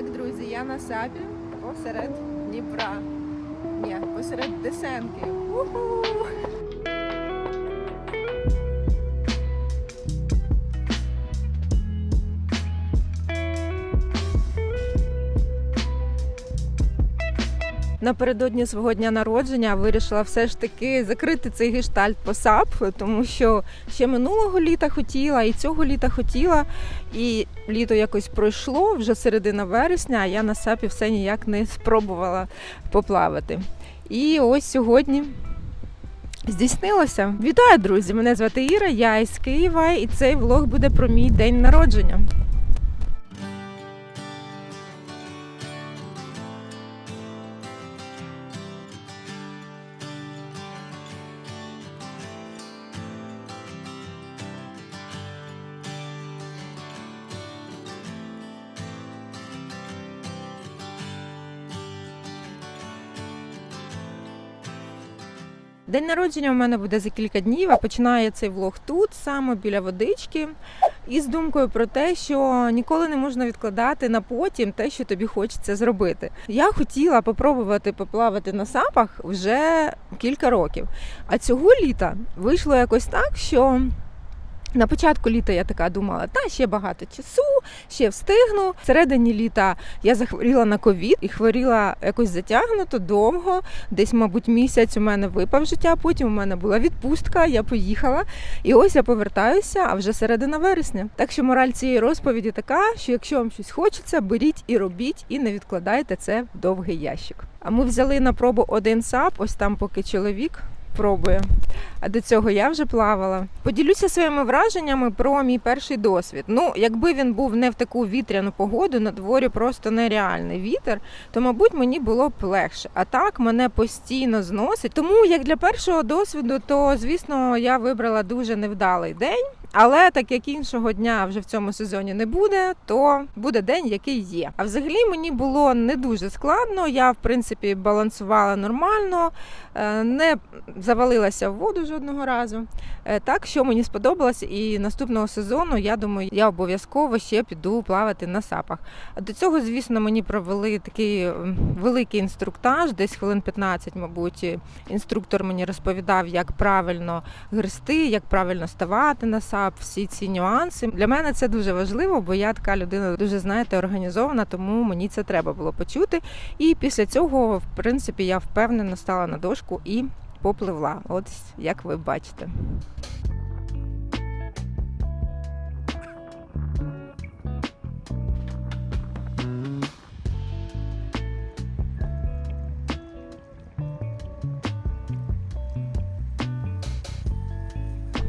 Так, друзі, я на сапі посеред Дніпра. Ні, посеред Десенки. Уху! Напередодні свого дня народження вирішила все ж таки закрити цей гештальт по САП, тому що ще минулого літа хотіла, і цього літа хотіла, і літо якось пройшло вже середина вересня, а я на САПі все ніяк не спробувала поплавати. І ось сьогодні здійснилося. Вітаю, друзі! Мене звати Іра, я із Києва, і цей влог буде про мій день народження. День народження у мене буде за кілька днів, а починаю я цей влог тут, саме біля водички, і з думкою про те, що ніколи не можна відкладати на потім те, що тобі хочеться зробити. Я хотіла попробувати поплавати на сапах вже кілька років. А цього літа вийшло якось так, що. На початку літа я така думала, та ще багато часу, ще встигну. В середині літа я захворіла на ковід і хворіла якось затягнуто довго. Десь, мабуть, місяць у мене випав життя. Потім у мене була відпустка, я поїхала. І ось я повертаюся, а вже середина вересня. Так що мораль цієї розповіді така, що якщо вам щось хочеться, беріть і робіть, і не відкладайте це в довгий ящик. А ми взяли на пробу один сап, ось там поки чоловік пробує. А до цього я вже плавала. Поділюся своїми враженнями про мій перший досвід. Ну, якби він був не в таку вітряну погоду, на дворі просто нереальний вітер, то, мабуть, мені було б легше. А так мене постійно зносить. Тому як для першого досвіду, то звісно я вибрала дуже невдалий день. Але так як іншого дня вже в цьому сезоні не буде, то буде день, який є. А взагалі мені було не дуже складно. Я в принципі балансувала нормально, е, не завалилася в воду жодного разу. Е, Так що мені сподобалось, і наступного сезону я думаю, я обов'язково ще піду плавати на сапах. До цього, звісно, мені провели такий великий інструктаж, десь хвилин 15, мабуть. Інструктор мені розповідав, як правильно грести, як правильно ставати на сап, всі ці нюанси. Для мене це дуже важливо, бо я така людина дуже знаєте організована, тому мені це треба було почути. І після цього, в принципі, я впевнено стала на дошку і попливла. От як ви бачите.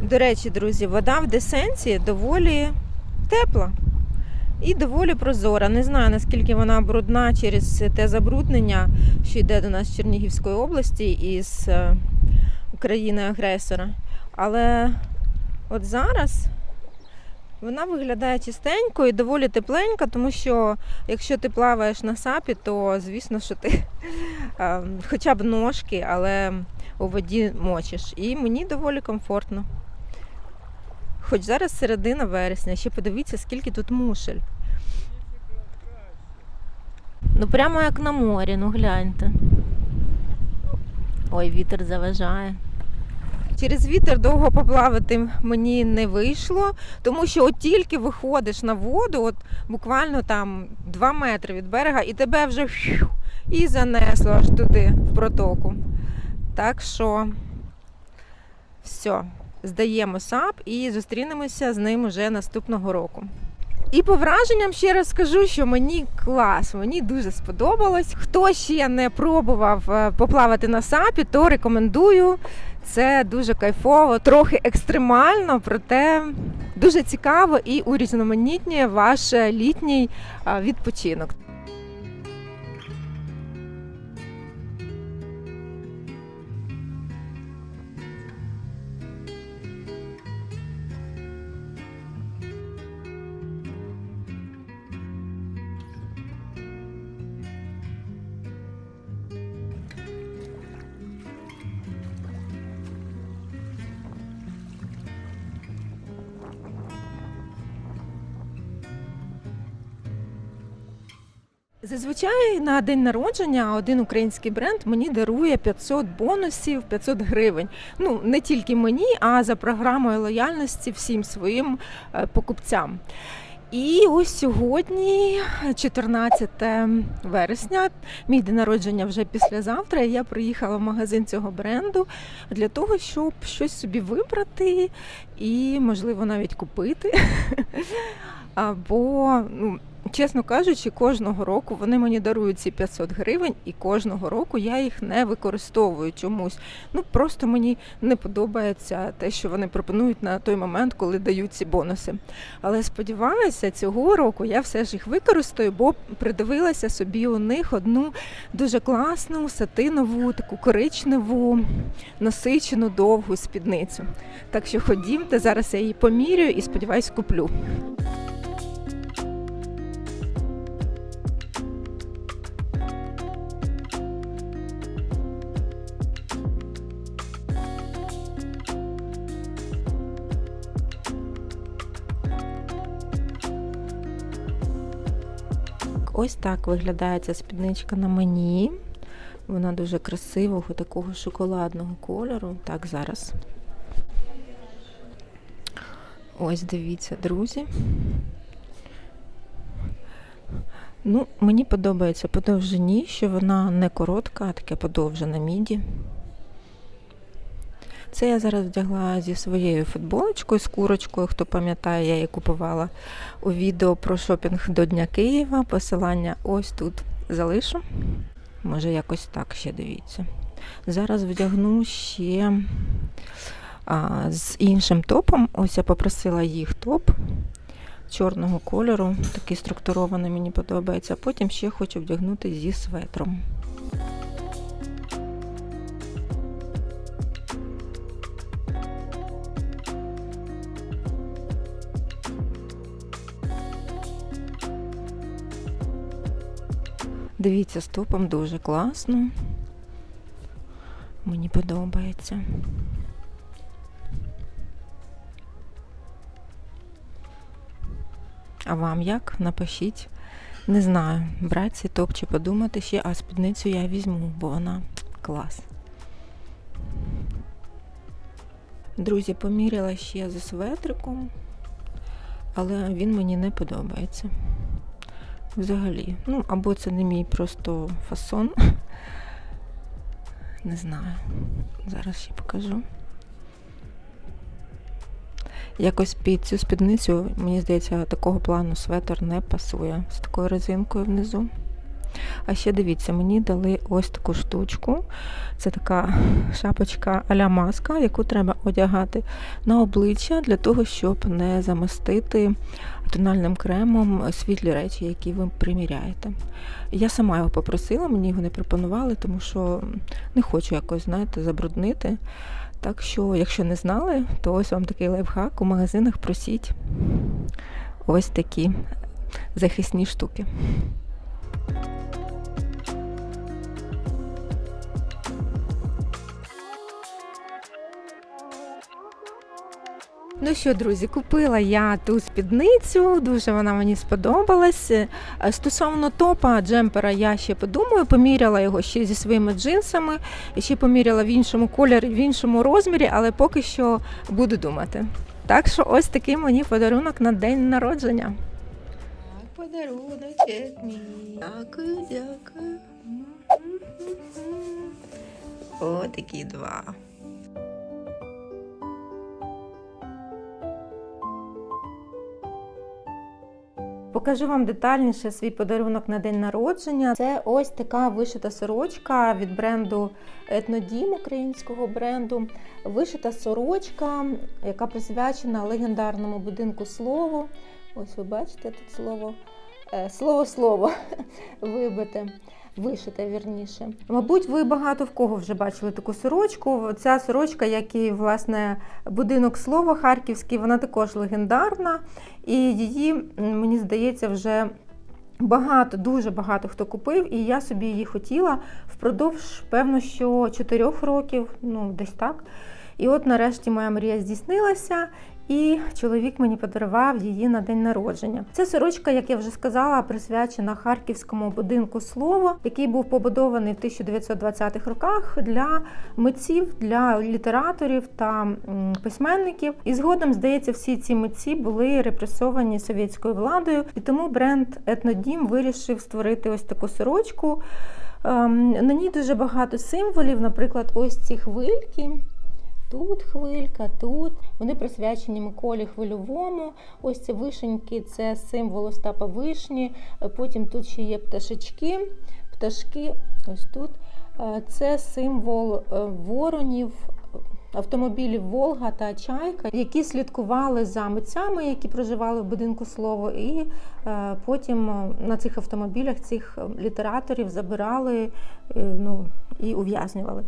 До речі, друзі, вода в десенції доволі тепла і доволі прозора. Не знаю, наскільки вона брудна через те забруднення, що йде до нас з Чернігівської області із е, країни-агресора. Але от зараз вона виглядає чистенько і доволі тепленька, тому що якщо ти плаваєш на сапі, то звісно, що ти е, хоча б ножки, але у воді мочиш. І мені доволі комфортно. Хоч зараз середина вересня, ще подивіться, скільки тут мушель. Ну прямо як на морі, ну гляньте. Ой, вітер заважає. Через вітер довго поплавати мені не вийшло, тому що от тільки виходиш на воду, от буквально там 2 метри від берега, і тебе вже і занесло аж туди, в протоку. Так що все, здаємо САП і зустрінемося з ним уже наступного року. І по враженням ще раз скажу, що мені клас, мені дуже сподобалось. Хто ще не пробував е, поплавати на сапі, то рекомендую. Це дуже кайфово, трохи екстремально, проте дуже цікаво і урізноманітнює ваш е, літній е, відпочинок. Зазвичай на день народження один український бренд мені дарує 500 бонусів, 500 гривень. Ну не тільки мені, а за програмою лояльності всім своїм е, покупцям. І ось сьогодні, 14 вересня, мій день народження вже післязавтра. Я приїхала в магазин цього бренду для того, щоб щось собі вибрати і, можливо, навіть купити. Або, ну, чесно кажучи, кожного року вони мені дарують ці 500 гривень, і кожного року я їх не використовую чомусь. Ну просто мені не подобається те, що вони пропонують на той момент, коли дають ці бонуси. Але сподіваюся, цього року я все ж їх використаю, бо придивилася собі у них одну дуже класну сатинову, таку коричневу, насичену довгу спідницю. Так що ходімте, зараз я її поміряю і сподіваюсь, куплю. Ось так виглядає ця спідничка на мені. Вона дуже красивого, такого шоколадного кольору. Так, зараз. Ось дивіться, друзі. Ну, мені подобається по довжині, що вона не коротка, а таке подовжена міді. Це я зараз вдягла зі своєю футболочкою з курочкою. Хто пам'ятає, я її купувала у відео про шопінг до Дня Києва. Посилання ось тут залишу. Може, якось так ще дивіться. Зараз вдягну ще а, з іншим топом. Ось я попросила їх топ чорного кольору, такий структурований, мені подобається. Потім ще хочу вдягнути зі светром. Дивіться, з топом дуже класно. Мені подобається. А вам як? Напишіть. Не знаю, брати цей топ чи подумати ще, а спідницю я візьму, бо вона клас. Друзі, поміряла ще зі светриком, але він мені не подобається. Взагалі. Ну, або це не мій просто фасон. Не знаю. Зараз ще покажу. Якось під цю спідницю, мені здається, такого плану светр не пасує з такою резинкою внизу. А ще дивіться, мені дали ось таку штучку. Це така шапочка а-ля маска, яку треба одягати на обличчя для того, щоб не замастити тональним кремом світлі речі, які ви приміряєте. Я сама його попросила, мені його не пропонували, тому що не хочу якось, знаєте, забруднити. Так що, якщо не знали, то ось вам такий лайфхак у магазинах просіть ось такі захисні штуки. Ну що, друзі, купила я ту спідницю, дуже вона мені сподобалась. Е, Стосовно топа джемпера, я ще подумаю, поміряла його ще зі своїми джинсами, ще поміряла в іншому кольорі, в іншому розмірі, але поки що буду думати. Так що ось такий мені подарунок на день народження. Так, подаруночок мій. Дякую, дякую. О, такі два. Покажу вам детальніше свій подарунок на день народження. Це ось така вишита сорочка від бренду Етнодім українського бренду. Вишита сорочка, яка присвячена легендарному будинку слово. Ось ви бачите тут слово е, слово-слово вибите. Вишите вірніше. Мабуть, ви багато в кого вже бачили таку сорочку. Ця сорочка, як і власне будинок слова харківський, вона також легендарна, і її, мені здається, вже багато, дуже багато хто купив, і я собі її хотіла впродовж, певно, що 4 років, ну десь так. І от нарешті моя мрія здійснилася, І чоловік мені подарував її на день народження. Ця сорочка, як я вже сказала, присвячена харківському будинку слово, який був побудований в 1920-х роках для митців, для літераторів та письменників. І згодом, здається, всі ці митці були репресовані совєтською владою, і тому бренд Етнодім вирішив створити ось таку сорочку. Ем, На ній дуже багато символів, наприклад, ось ці хвильки. Тут хвилька, тут вони присвячені Миколі Хвильовому. Ось ці вишеньки це символ Остапа Вишні. Потім тут ще є пташечки. Пташки, ось тут. Е, Це символ е, воронів, автомобілів Волга та Чайка, які слідкували за митцями, які проживали в будинку слово, і е, потім на цих автомобілях цих літераторів забирали ну, і ув'язнювали.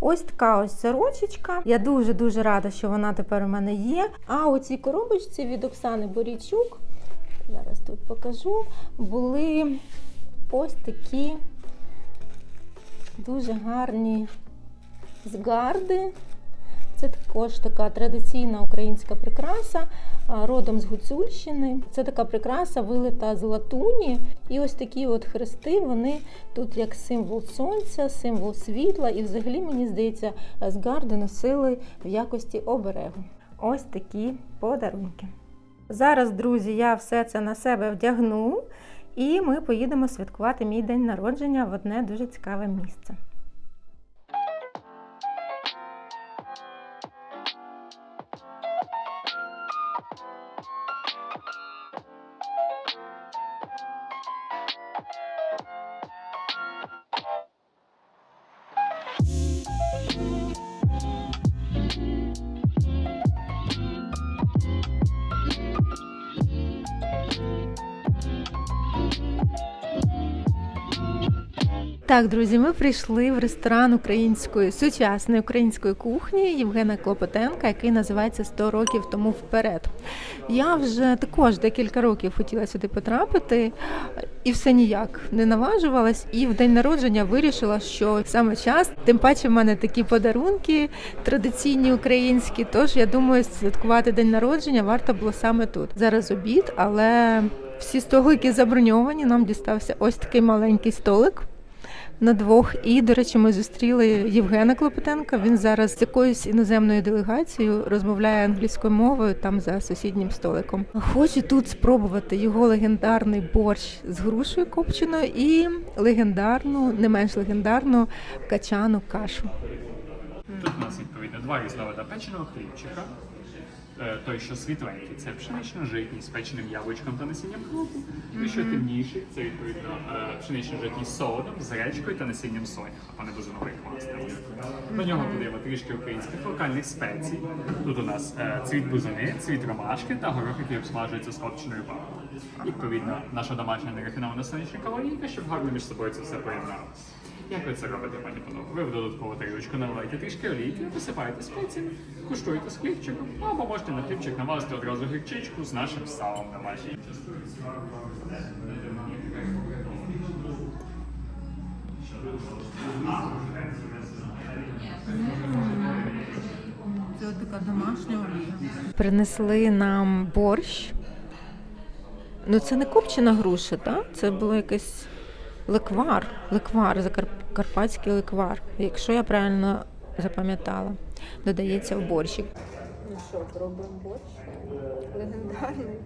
Ось така ось сорочечка. Я дуже дуже рада, що вона тепер у мене є. А у цій коробочці від Оксани Борічук, зараз тут покажу, були ось такі дуже гарні згарди. Це також така традиційна українська прикраса, родом з Гуцульщини. Це така прикраса вилита з латуні. І ось такі от хрести, вони тут як символ сонця, символ світла. І взагалі, мені здається, згарди носили в якості оберегу. Ось такі подарунки. Зараз, друзі, я все це на себе вдягну, і ми поїдемо святкувати мій день народження в одне дуже цікаве місце. Так, друзі, ми прийшли в ресторан української сучасної української кухні Євгена Клопотенка, який називається «100 років тому вперед. Я вже також декілька років хотіла сюди потрапити, і все ніяк не наважувалась. І в день народження вирішила, що саме час, тим паче в мене такі подарунки традиційні українські. Тож я думаю, святкувати день народження варто було саме тут. Зараз обід, але всі столики заброньовані. Нам дістався ось такий маленький столик на двох. І, до речі, ми зустріли Євгена Клопотенка. Він зараз з якоюсь іноземною делегацією розмовляє англійською мовою там за сусіднім столиком. Хочу тут спробувати його легендарний борщ з грушею копченою і легендарну, не менш легендарну качану кашу. Тут у нас відповідно два різновида печеного хлібчика. Е, Той, що світленький, це пшенично житній з печеним яблучком та насінням кропу. Той, що темніший, це відповідно е, пшенично житній з солодом, з гречкою та насінням соня, а не бузиновий квас. До нього додаємо трішки українських локальних спецій. Тут у нас е, цвіт бузини, цвіт ромашки та горох, який обсмажується з копченою папою. Відповідно, наша домашня нерафінована сонячна калорійка, щоб гарно між собою це все поєдналося. Як ви це робите, пані панове? Ви в додаткову тарілочку наливаєте трішки олійки, посипаєте спеціями, куштуєте з хлібчиком, або можете на хлібчик намазати одразу гірчичку з нашим салом домашнім. Це така домашня олія. Принесли нам борщ. Ну, це не копчена груша, так? Це було якесь леквар. Леквар, закар- карпатський леквар, якщо я правильно запам'ятала. Додається в борщик. Ну що, пробуємо борщ? Легендарний.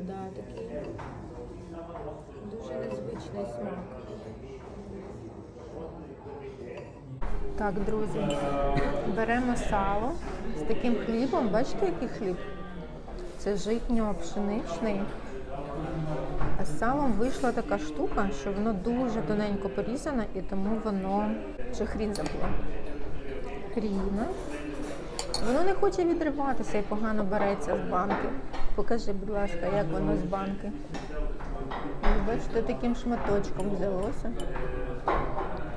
Да, такий дуже незвичний смак. Так, друзі, беремо сало з таким хлібом. Бачите, який хліб? Це житньо-пшеничний. А з салом вийшла така штука, що воно дуже тоненько порізане і тому воно. Чи хрін забула? Хріна. Воно не хоче відриватися і погано береться з банки. Покажи, будь ласка, як воно з банки. Ось, Бачите, таким шматочком взялося.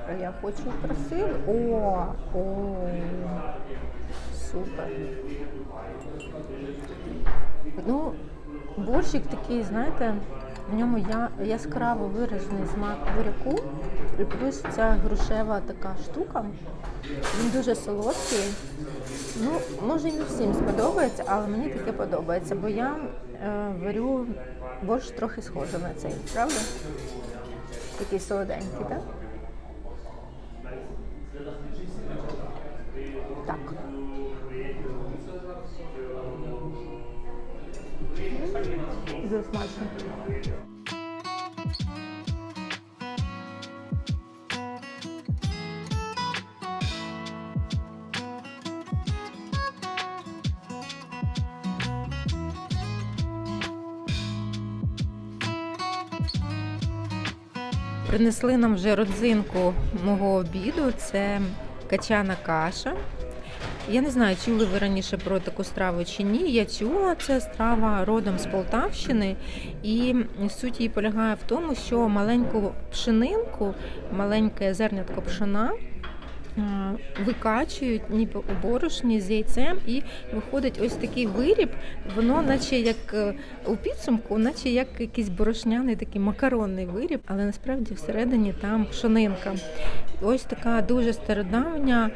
А я хочу красивий. О, о, супер. Ну, борщик такий, знаєте, В ньому я яскраво виражений смак буряку, і плюс ця грушева така штука. Він дуже солодкий. Ну, може, не всім сподобається, але мені таке подобається, бо я е, варю борщ трохи схожий на цей, правда? Такий солоденький? Так. Смачно. Принесли нам вже родзинку мого обіду. Це качана каша. Я не знаю, чули ви раніше про таку страву чи ні. Я чула, це страва родом з Полтавщини, і суть її полягає в тому, що маленьку пшенинку, маленьке зернятко пшена. Е, Викачують ніби у борошні з яйцем, і виходить ось такий виріб. Воно, наче як е, у підсумку, наче як якийсь борошняний такий макаронний виріб, але насправді всередині там пшенинка. Ось така дуже стародавня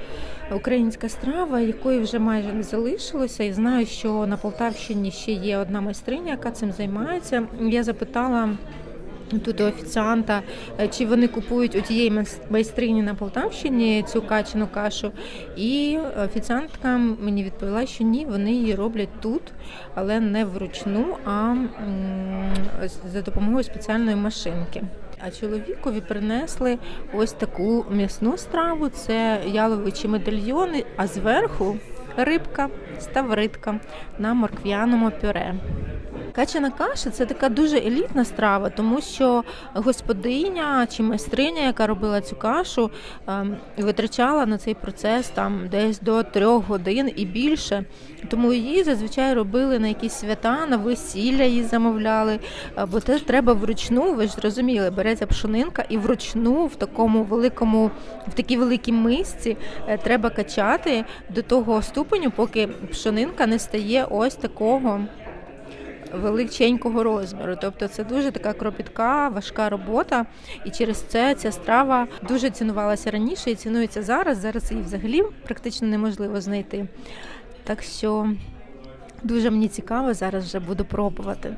українська страва, якої вже майже не залишилося. І знаю, що на Полтавщині ще є одна майстриня, яка цим займається. Я запитала. Тут офіціанта, е, чи вони купують у тієї майстрині на Полтавщині цю качану кашу. І офіціантка мені відповіла, що ні, вони її роблять тут, але не вручну, а за допомогою спеціальної машинки. А чоловікові принесли ось таку м'ясну страву: це яловичі медальйони, а зверху рибка, ставритка на морквяному пюре. Качана каша це така дуже елітна страва, тому що господиня чи майстриня, яка робила цю кашу, ем, витрачала на цей процес там десь до трьох годин і більше. Тому її зазвичай робили на якісь свята, на весілля її замовляли. е, Бо це треба вручну, ви ж зрозуміли, береться пшенинка і вручну в такому великому, в такій великій мисці е, треба качати до того ступеню, поки пшенинка не стає ось такого величенького розміру. Тобто це дуже така кропітка, важка робота. І через це ця страва дуже цінувалася раніше і цінується зараз. Зараз її взагалі практично неможливо знайти. Так що дуже мені цікаво, зараз вже буду пробувати.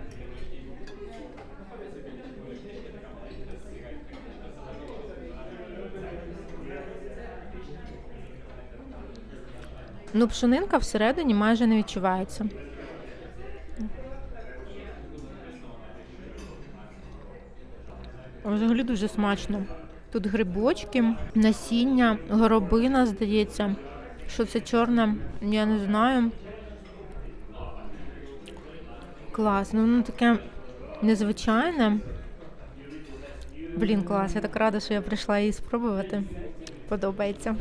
Ну, пшенинка всередині майже не відчувається. Взагалі дуже смачно. Тут грибочки, насіння, горобина, здається. Що це чорне, я не знаю. Клас, ну воно таке незвичайне. Блін, клас, я так рада, що я прийшла її спробувати. Подобається.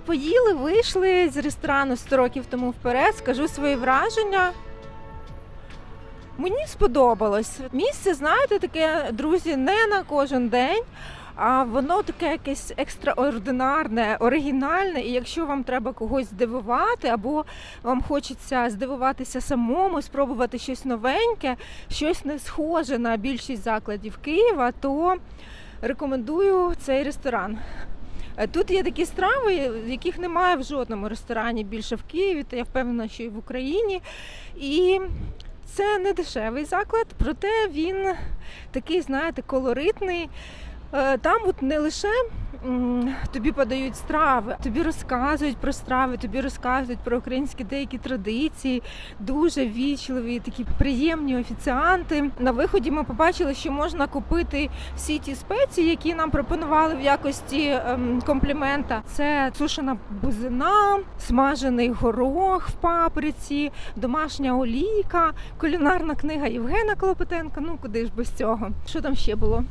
Поїли, вийшли з ресторану 100 років тому вперед. Скажу свої враження. Мені сподобалось. Місце, знаєте, таке, друзі, не на кожен день. А воно таке якесь екстраординарне, оригінальне. І якщо вам треба когось здивувати, або вам хочеться здивуватися самому, спробувати щось новеньке, щось не схоже на більшість закладів Києва, то рекомендую цей ресторан. Е, Тут є такі страви, яких немає в жодному ресторані більше в Києві, та я впевнена, що і в Україні. І це не дешевий заклад, проте він такий, знаєте, колоритний. Е, Там от не лише тобі подають страви, тобі розказують про страви, тобі розказують про українські деякі традиції, дуже вічливі, такі приємні офіціанти. На виході ми побачили, що можна купити всі ті спеції, які нам пропонували в якості ем, комплімента. Це сушена бузина, смажений горох в паприці, домашня олійка, кулінарна книга Євгена Клопотенка. Ну куди ж без цього? Що там ще було?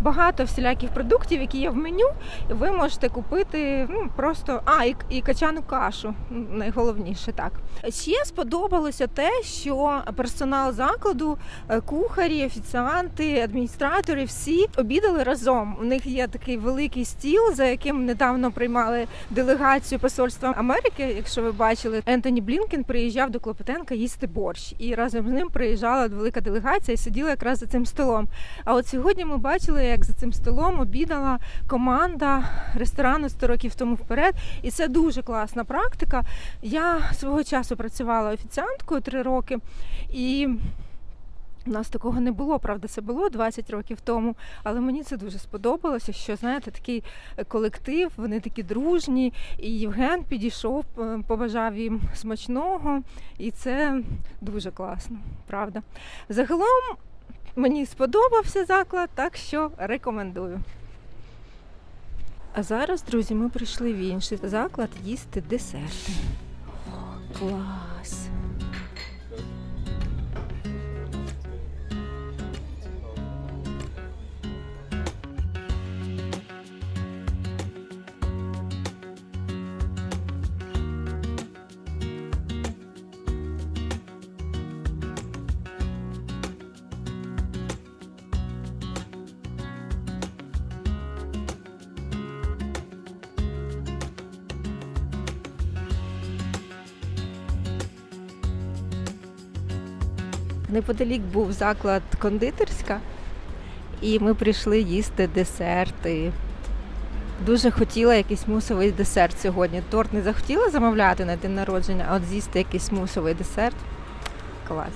Багато всіляких продуктів, які є в меню. І ви можете купити ну, просто а, і, і качану кашу. Найголовніше так. Ще сподобалося те, що персонал закладу, е, кухарі, офіціанти, адміністратори всі обідали разом. У них є такий великий стіл, за яким недавно приймали делегацію посольства Америки. Якщо ви бачили, Ентоні Блінкен приїжджав до Клопотенка їсти борщ, і разом з ним приїжджала велика делегація і сиділа якраз за цим столом. А от сьогодні ми бачили, як за цим столом обідала команда ресторану 100 років тому вперед, і це дуже класна практика. Я свого часу працювала офіціанткою три роки, і у нас такого не було, правда, це було 20 років тому, але мені це дуже сподобалося, що знаєте, такий колектив, вони такі дружні. І Євген підійшов, е, побажав їм смачного, і це дуже класно, правда. Загалом мені сподобався заклад, так що рекомендую. А зараз, друзі, ми прийшли в інший заклад їсти десерти. О, клас! Неподалік був заклад кондитерська, і ми прийшли їсти десерти. Дуже хотіла якийсь мусовий десерт сьогодні. Торт не захотіла замовляти на день народження, а от з'їсти якийсь мусовий десерт. Клас.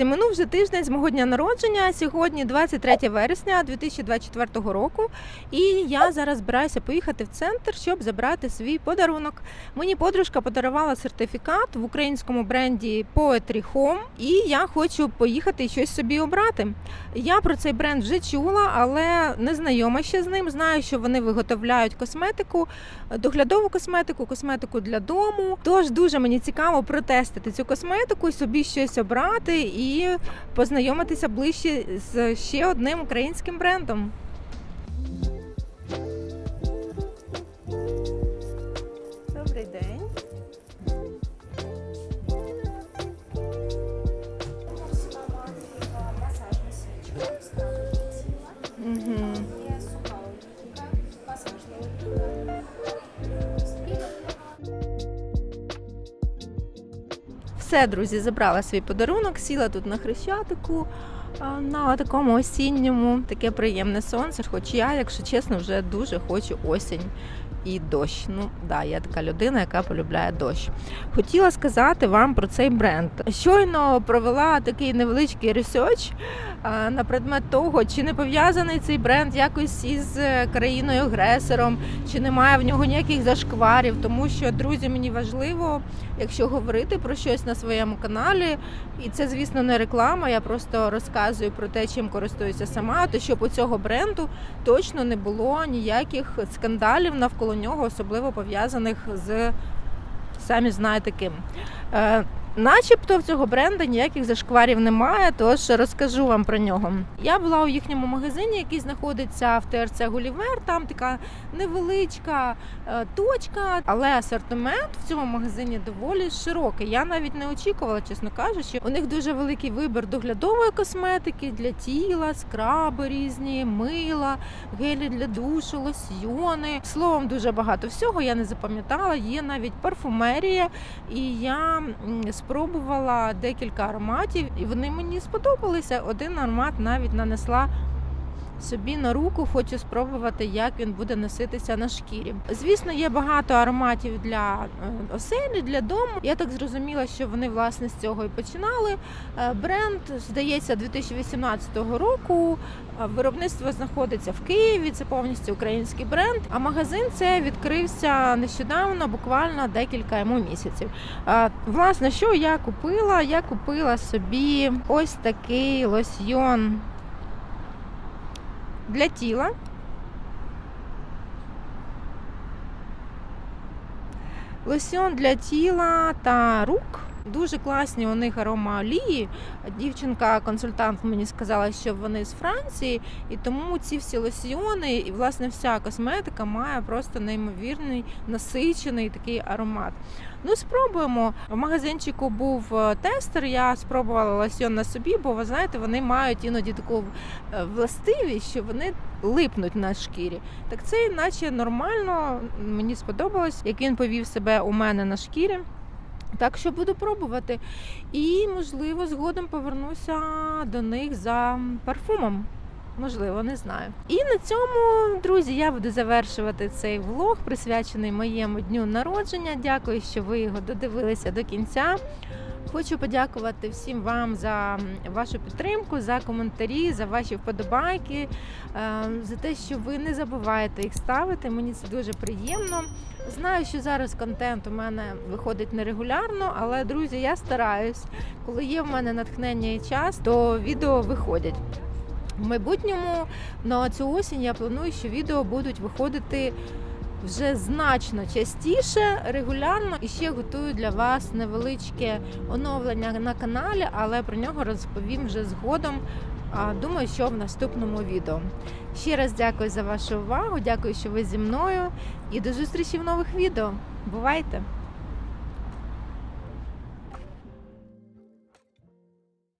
Друзі, вже тиждень з мого дня народження. Сьогодні 23 вересня 2024 року. І я зараз збираюся поїхати в центр, щоб забрати свій подарунок. Мені подружка подарувала сертифікат в українському бренді Poetry Home, і я хочу поїхати і щось собі обрати. Я про цей бренд вже чула, але не знайома ще з ним. Знаю, що вони виготовляють косметику, доглядову косметику, косметику для дому. Тож дуже мені цікаво протестити цю косметику собі щось обрати і познайомитися ближче з ще одним українським брендом. Все, друзі, забрала свій подарунок, сіла тут на хрещатику на такому осінньому, таке приємне сонце. Хоч я, якщо чесно, вже дуже хочу осінь і дощ. Ну, да, я така людина, яка полюбляє дощ. Хотіла сказати вам про цей бренд. Щойно провела такий невеличкий ресерч на предмет того, чи не пов'язаний цей бренд якось із е, країною агресором, чи немає в нього ніяких зашкварів. Тому що, друзі, мені важливо, якщо говорити про щось на своєму каналі, і це, звісно, не реклама. Я просто розказую про те, чим користуюся сама, то щоб у цього бренду точно не було ніяких скандалів навколо нього, особливо пов'язаних з самі знаєте ким. Начебто в цього бренду ніяких зашкварів немає, тож розкажу вам про нього. Я була у їхньому магазині, який знаходиться в ТРЦ Гулівер. Там така невеличка е, точка, але асортимент в цьому магазині доволі широкий. Я навіть не очікувала, чесно кажучи. У них дуже великий вибір доглядової косметики для тіла, скраби різні, мила, гелі для душу, лосьйони. Словом, дуже багато всього. Я не запам'ятала. Є навіть парфумерія, і я спробувала декілька ароматів, і вони мені сподобалися. Один аромат навіть нанесла собі на руку, хочу спробувати, як він буде носитися на шкірі. Звісно, є багато ароматів для е, оселі, для дому. Я так зрозуміла, що вони власне з цього і починали. Е, Бренд, здається, 2018 року. Е, Виробництво знаходиться в Києві. Це повністю український бренд. А магазин це відкрився нещодавно, буквально декілька йому місяців. Власне, що я купила? Я купила собі ось такий лосьйон для тіла. Лосьон для тіла та рук. Дуже класні у них аромаолії. Дівчинка-консультант мені сказала, що вони з Франції, і тому ці всі лосьйони і власне вся косметика має просто неймовірний насичений такий аромат. Ну, спробуємо. В магазинчику був е, тестер. Я спробувала лосьйон на собі, бо ви знаєте, вони мають іноді таку е, властивість, що вони липнуть на шкірі. Так це наче нормально. Мені сподобалось, як він повів себе у мене на шкірі. Так що буду пробувати. І, можливо, згодом повернуся до них за парфумом. Можливо, не знаю. І на цьому, друзі, я буду завершувати цей влог, присвячений моєму дню народження. Дякую, що ви його додивилися до кінця. Хочу подякувати всім вам за вашу підтримку, за коментарі, за ваші вподобайки, е, за те, що ви не забуваєте їх ставити. Мені це дуже приємно. Знаю, що зараз контент у мене виходить нерегулярно, але друзі, я стараюсь. Коли є в мене натхнення і час, то відео виходять. В майбутньому на цю осінь я планую, що відео будуть виходити вже значно частіше, регулярно і ще готую для вас невеличке оновлення на каналі, але про нього розповім вже згодом. Думаю, що в наступному відео. Ще раз дякую за вашу увагу. Дякую, що ви зі мною. І до зустрічі в нових відео. Бувайте!